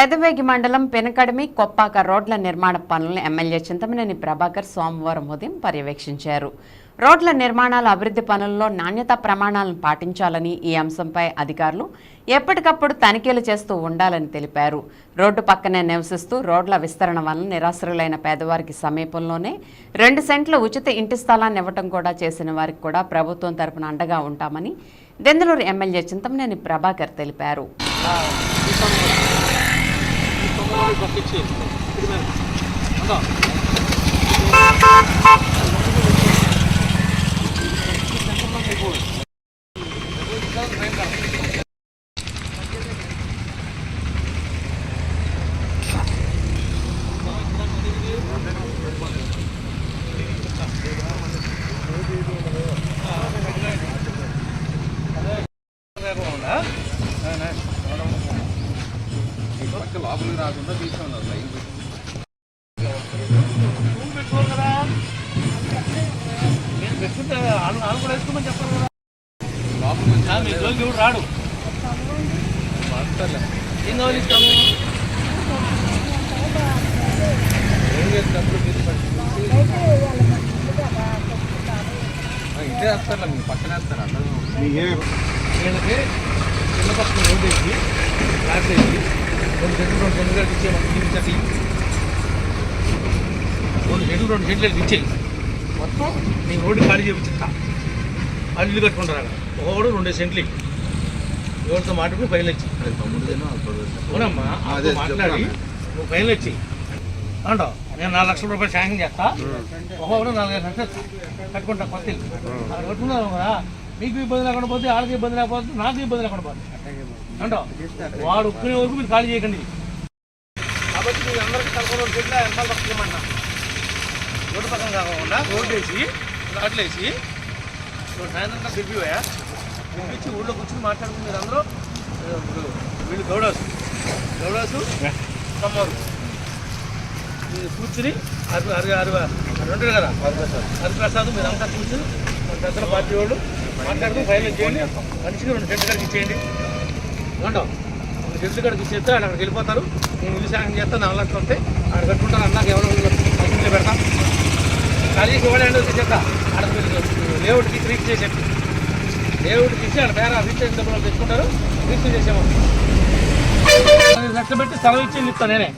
పెదవేగి మండలం పెనకడమి కొప్పాక రోడ్ల నిర్మాణ పనులను ఎమ్మెల్యే చింతమనేని ప్రభాకర్ సోమవారం ఉదయం పర్యవేక్షించారు. రోడ్ల నిర్మాణాల అభివృద్ధి పనుల్లో నాణ్యతా ప్రమాణాలను పాటించాలని ఈ అంశంపై అధికారులు ఎప్పటికప్పుడు తనిఖీలు చేస్తూ ఉండాలని తెలిపారు. రోడ్డు పక్కనే నివసిస్తూ రోడ్ల విస్తరణ వలన నిరాశ్రులైన పేదవారికి సమీపంలోనే రెండు సెంట్ల ఉచిత ఇంటి స్థలాన్ని ఇవ్వటం కూడా చేసిన వారికి కూడా ప్రభుత్వం తరపున అండగా ఉంటామని దెందులూరు ఎమ్మెల్యే చింతమనేని ప్రభాకర్ తెలిపారు. ఫిక్స్ చేయించుకోండి లోపలికి రాకుండా తీసుకున్నారు లైన్ లోపలికి రాడు? ఏం కావాలి ఇస్తాము ఏం చేసినప్పుడు ఇదే వేస్తారా మీరు పక్కన వేస్తారా అందరూ. వీళ్ళకి చిన్న పక్కన రోడ్డు వేసి వేసి రెండు సెంట్లు రెండు సెంట్లు ఇచ్చేయమని చూపించండి రెండు సెంట్లు రెండు సెంట్లు ఇచ్చేయి. మొత్తం నీకు రోడ్డు ఖాళీ చేయించుతా వాళ్ళు ఇల్లు కట్టుకుంటారు అక్కడ. ఒకడు రెండు సెంట్లు. ఎవరితో మాట్లాడి పైలు ఇచ్చి అవునమ్మా మాట్లాడి. నువ్వు పైలు ఇచ్చి అంటావు నేను నాలుగు లక్షల రూపాయలు శాంక్షన్ చేస్తా. ఒక్కొక్కడు నాలుగైదు లక్షలు కట్టుకుంటా కొత్త అక్కడ కట్టుకున్నావు కదా. మీకు ఇబ్బంది లేకుండా పోతే వాళ్ళకి ఇబ్బంది లేకపోతే నాకు ఇబ్బంది లేకుండా పోతే అంటావు వాడు ఒప్పుకునే వరకు మీరు ఖాళీ చేయకండి. కాబట్టి మీరు అందరికీ కనుక్కోవడం చెట్ల ఎంత పక్కమంటా రోడ్డు పక్కన కాకుండా రోడ్డు వేసి వేసి సాయంత్రం ఊళ్ళో కూర్చొని మాట్లాడుకుని మీరు అందరూ వీళ్ళు గౌడాసు. గౌడాసు కమ్మరు మీరు కూర్చుని అరు అరు అరు అరు ఉంటారు కదా హరిప్రసాద్ మీరు అంతా కూర్చుని పెద్దల పార్టీ వాళ్ళు మాట్లాడుతూ ఫైనల్ చేయండి మనిషికి రెండు సెంట్లు కడికి ఇచ్చేయండి. ఏమంటావు? రెండు సెంట్లు కడికి ఇచ్చేస్తే ఆయన అక్కడికి వెళ్ళిపోతారు. నేను ఇల్లు శాంక్షన్ చేస్తాను నాలుగు లక్షలు వస్తాయి ఆడ కట్టుకుంటాను అన్నాక ఎవరో ఇంట్లో పెడతాం. ఖాళీ ఇవ్వడానికి వచ్చేట ఆడ లేఅవుట్కి రీచ్ చేసేట్టు లేఅవుట్కి ఇచ్చి ఆడ పేర రీచ్ డబ్బులు తెచ్చుకుంటారు రీచ్ చేసేమో లక్షలు పెట్టి స్థలం ఇచ్చి ఇస్తాను నేనే.